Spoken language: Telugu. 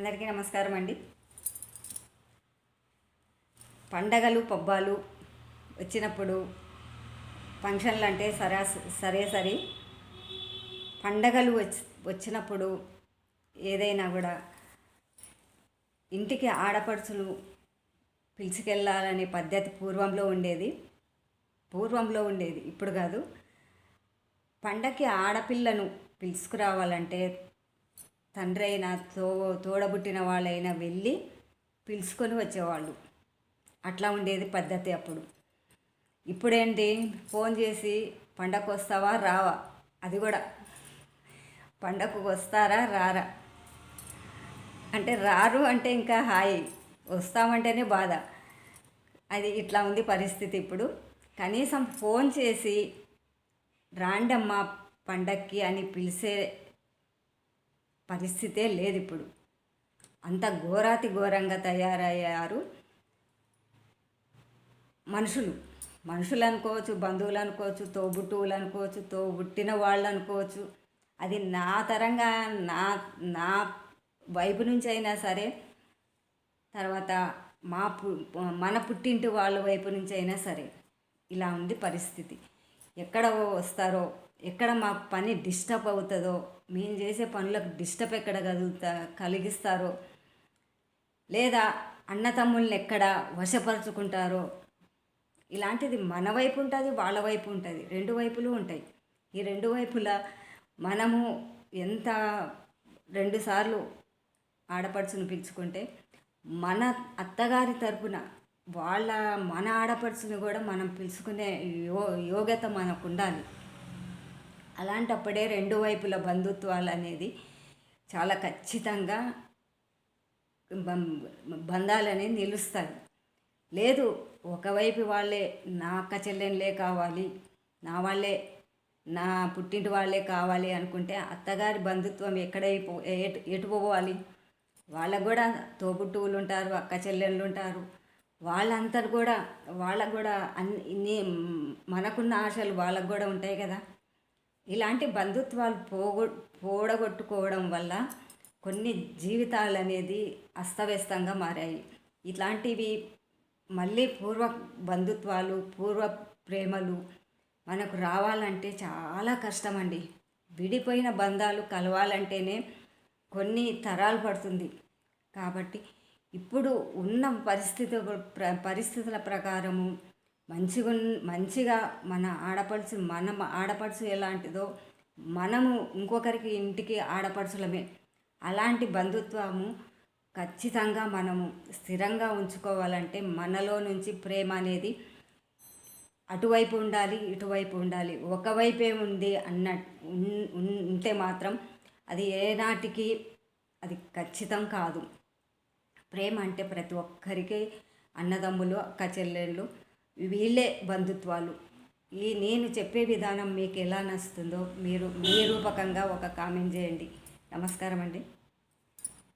అందరికీ నమస్కారం అండి. పండగలు పబ్బాలు వచ్చినప్పుడు ఫంక్షన్లు అంటే సరా సరే సరి. పండగలు వచ్చి వచ్చినప్పుడు ఏదైనా కూడా ఇంటికి ఆడపడుచులు పిలుచుకెళ్ళాలనే పద్ధతి పూర్వంలో ఉండేది. పూర్వంలో ఉండేది. ఇప్పుడు కాదు. పండగకి ఆడపిల్లను పిలుచుకురావాలంటే తండ్రి అయినా తో తోడబుట్టిన వాళ్ళైనా వెళ్ళి పిలుచుకొని వచ్చేవాళ్ళు. అట్లా ఉండేది పద్ధతి అప్పుడు. ఇప్పుడేంటి? ఫోన్ చేసి పండగకు వస్తావా రావా. అది కూడా. పండగకు వస్తారా రారా. అంటే రారు అంటే ఇంకా హాయి. వస్తామంటేనే బాధ. అది ఇట్లా ఉంది పరిస్థితి ఇప్పుడు. కనీసం ఫోన్ చేసి రాండమ్మ పండక్కి అని పిలిచే పరిస్థితే లేదు ఇప్పుడు అంత ఘోరాతి ఘోరంగా తయారయ్యారు మనుషులు. మనుషులు అనుకోవచ్చు బంధువులు అనుకోవచ్చు తోబుట్టువులు అనుకోవచ్చు తోబుట్టిన వాళ్ళు అనుకోవచ్చు అది నా తరంగా నా నా వైపు నుంచి అయినా సరే తర్వాత మా పు మన పుట్టింటి వాళ్ళ వైపు నుంచి అయినా సరే ఇలా ఉంది పరిస్థితి. ఎక్కడ వస్తారో ఎక్కడ మా పని డిస్టర్బ్ అవుతుందో మేము చేసే పనులకు డిస్టర్బ్ ఎక్కడ కలుగుతా కలిగిస్తారో లేదా అన్నతమ్ముల్ని ఎక్కడ వశపరుచుకుంటారో ఇలాంటిది మన వైపు ఉంటుంది వాళ్ళ వైపు ఉంటుంది రెండు వైపులు ఉంటాయి. ఈ రెండు వైపులా మనము ఎంత రెండుసార్లు ఆడపడుచును పిలుచుకుంటే మన అత్తగారి తరపున వాళ్ళ మన ఆడపడుచుని కూడా మనం పిలుచుకునే యో యోగ్యత మనకు ఉండాలి అలాంటప్పుడే రెండు వైపుల బంధుత్వాలు అనేది చాలా ఖచ్చితంగా బంధాలని నిలుస్తాయి. లేదు ఒకవైపు వాళ్ళే నా అక్క చెల్లెళ్ళే కావాలి నా వాళ్ళే నా పుట్టింటి వాళ్ళే కావాలి అనుకుంటే అత్తగారి బంధుత్వం ఎక్కడైపో ఎటు ఎటు పోవాలి? వాళ్ళకు కూడా తోబుట్టువులు ఉంటారు అక్క చెల్లెళ్ళు ఉంటారు వాళ్ళంతా కూడా వాళ్ళకు కూడా అన్ని మనకున్న ఆశలు వాళ్ళకు కూడా ఉంటాయి కదా. ఇలాంటి బంధుత్వాలు పోగొ పోడగొట్టుకోవడం వల్ల కొన్ని జీవితాలు అనేది అస్తవ్యస్తంగా మారాయి. ఇట్లాంటివి మళ్ళీ పూర్వ బంధుత్వాలు పూర్వ ప్రేమలు మనకు రావాలంటే చాలా కష్టం అండి విడిపోయిన బంధాలు కలవాలంటేనే కొన్ని తరాలు పడుతుంది. కాబట్టి ఇప్పుడు ఉన్న పరిస్థితి పరిస్థితుల ప్రకారము మంచిగా మంచిగా మన ఆడపడుచు మన ఆడపడుచు ఎలాంటిదో మనము ఇంకొకరికి ఇంటికి ఆడపడుచులమే. అలాంటి బంధుత్వము ఖచ్చితంగా మనము స్థిరంగా ఉంచుకోవాలంటే మనలో నుంచి ప్రేమ అనేది అటువైపు ఉండాలి ఇటువైపు ఉండాలి. ఒకవైపే ఉంది అన్న ఉంటే మాత్రం అది ఏనాటికి అది ఖచ్చితం కాదు. ప్రేమ అంటే ప్రతి ఒక్కరికి అన్నదమ్ములు అక్క చెల్లెళ్ళు వీళ్ళే బంధుత్వాలు. ఈ నేను చెప్పే విధానం మీకు ఎలా నచ్చుతుందో మీరు మీ రూపకంగా ఒక కామెంట్ చేయండి. నమస్కారం అండి